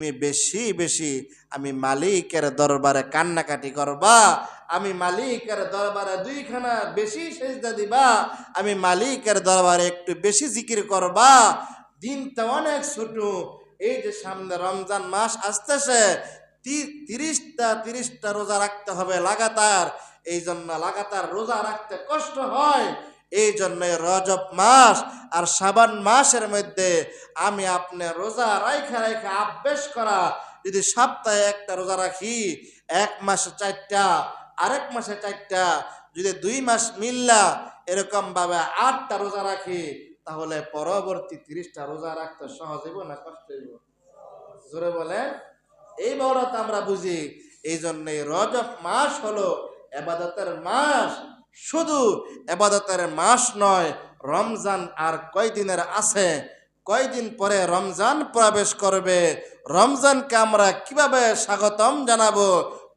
তুমি বেশি বেশি আমি মালিকের দরবারে কান্নাকাটি করবা, আমি মালিকের দরবারে দুইখানা বেশি সেজদা দিবা, আমি মালিকের দরবারে একটু বেশি জিকির করবা। দিনটা অনেক ছোট, এই যে সামনে রমজান মাস আসতেছে তিরিশটা তিরিশটা রোজা রাখতে হবে লাগাতার এই জন্য লাগাতার রোজা রাখতে কষ্ট হয়। এই জন্য রজব মাস আর সাবান মাসের মধ্যে আমি আপনি রোজা রাইখা রাইখা আভ্যেস করা যদি সপ্তাহে একটা রোজা রাখি, এক মাসে চারটা, আরেক মাসে চারটা, যদি দুই মাস মিললা এরকম ভাবে আটটা রোজা রাখি, তাহলে পরবর্তী তিরিশটা রোজা রাখতে সহজ হইব না কষ্ট হইব? জোরে বলে এই বড়ত আমরা বুঝি এই জন্যই রজব মাস হলো এবাদতের মাস। শুধু এবাদতের মাস নয়, রমজান আর কয়দিনের আছে? কয়দিন পরে রমজান প্রবেশ করবে? রমজানকে আমরা কীভাবে স্বাগতম জানাব?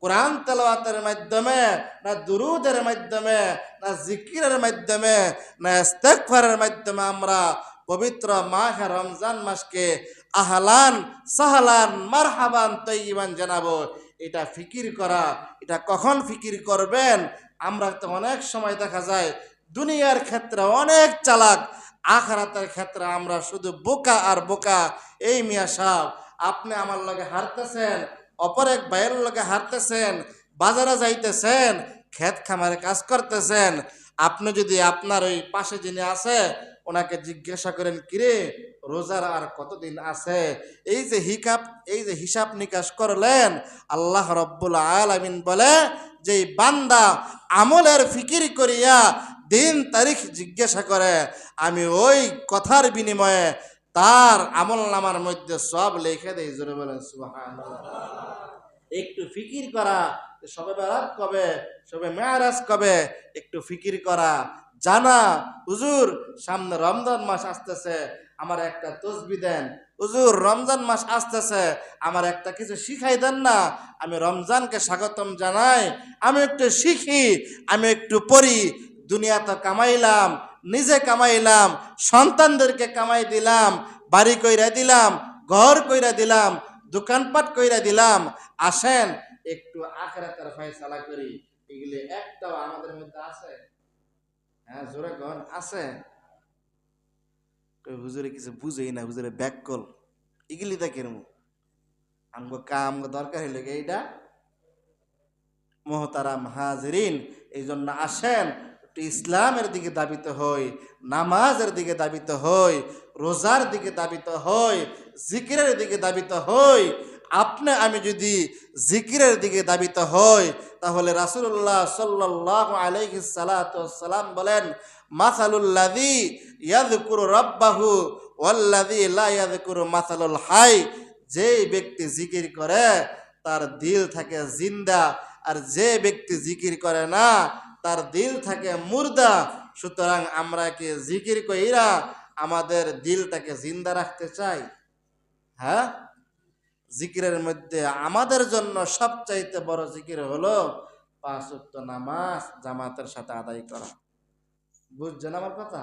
কোরআন তেলাওয়াতের মাধ্যমে না দুরুদের মাধ্যমে না জিকিরের মাধ্যমে না ইস্তেগফারের মাধ্যমে আমরা পবিত্র মাহে রমজান মাসকে আহলান, সাহলান, মারহাবান তৈবান জানাব? এটা ফিকির করা, এটা কখন ফিকির করবেন? আমরা তো অনেক সময় দেখা যায় দুনিয়ার ক্ষেত্রে অনেক চালাক, আখারাতের ক্ষেত্রে আমরা শুধু বোকা আর বোকা। এই মিয়া সাহ আপনি আমার লগে হারতেছেন অপর এক ভাইয়ের লগে হারতেছেন বাজারে যাইতেছেন, ক্ষেত খামারে কাজ করতেছেন। আপনি যদি আপনার ওই পাশে যিনি আছে, ওনাকে জিজ্ঞাসা করেন, কিরে, রোজার আর কতদিন আছে? এই যে হিকাপ এই যে হিসাব নিকাশ করলেন, আল্লাহ রব্বুল আলামিন বলে, যে বান্দা আমলের ফিকির করিয়া দিন তারিখ জিজ্ঞাসা করে, আমি ওই কথার বিনিময়ে তার আমল নামার মধ্যে সব লিখে দেয় জোরে বলেন একটু ফিকির করা, সবে বেড়াত কবে, সবে মেয়ারাজ কবে, একটু ফিকির করা জানা, হুজুর, সামনে রমজান মাস আসতেছে, আমার একটা তসবি দেন। হুজুর, রমজান মাস আসতেছে, আমার একটা কিছু শিখাই দেন না। আমি রমজানকে স্বাগতম জানাই, আমি একটু শিখি, আমি একটু পড়ি, দুনিয়া তো কামাইলাম, নিজে কামাইলাম, সন্তানদেরকে কামাই দিলাম, বাড়ি কইরা দিলাম, ঘর কইরা দিলাম, দোকানপাট কইরা দিলাম। আসেন, একটু আখরাতের ফয়সালা করি। এগুলি একটাও আমাদের মধ্যে আছে? হ্যাঁ জোরে কন, আছে। হুজুরে কিছু বুঝেই না, হুজুরে ব্যাক কল। এগুলি দেখেন আমগো কাম দরকার হইলে এইটা মোহতারাম হাজরিন এই জন্য আসেন, একটু ইসলামের দিকে দাবিত হই, নামাজের দিকে দাবিত হই, রোজার দিকে দাবিত হই, জিকিরের দিকে দাবিত হই। আপনি আমি যদি জিকিরের দিকে দাবিত হই তাহলে রাসূলুল্লাহ সাল্লাল্লাহু আলাইহি সালাম বলেন মাসালুল্লাযী ইয়াযকুরু রাব্বাহু ওয়াল্লাযী লা ইয়াযকুরু মাসালুল হাই যেই ব্যক্তি জিকির করে, তার দিল থাকে জিন্দা, আর যে ব্যক্তি জিকির করে না, তার দিল থাকে মুর্দা। সুতরাং আমরা কি জিকির কইরা আমাদের দিলটাকে জিন্দা রাখতে চাই? হ্যাঁ? জিকিরের মধ্যে আমাদের জন্য সবচাইতে বড় জিকির হলো পাঁচ নামাজ জামাতের সাথে আদায় করা। বুঝছেন আমার কথা?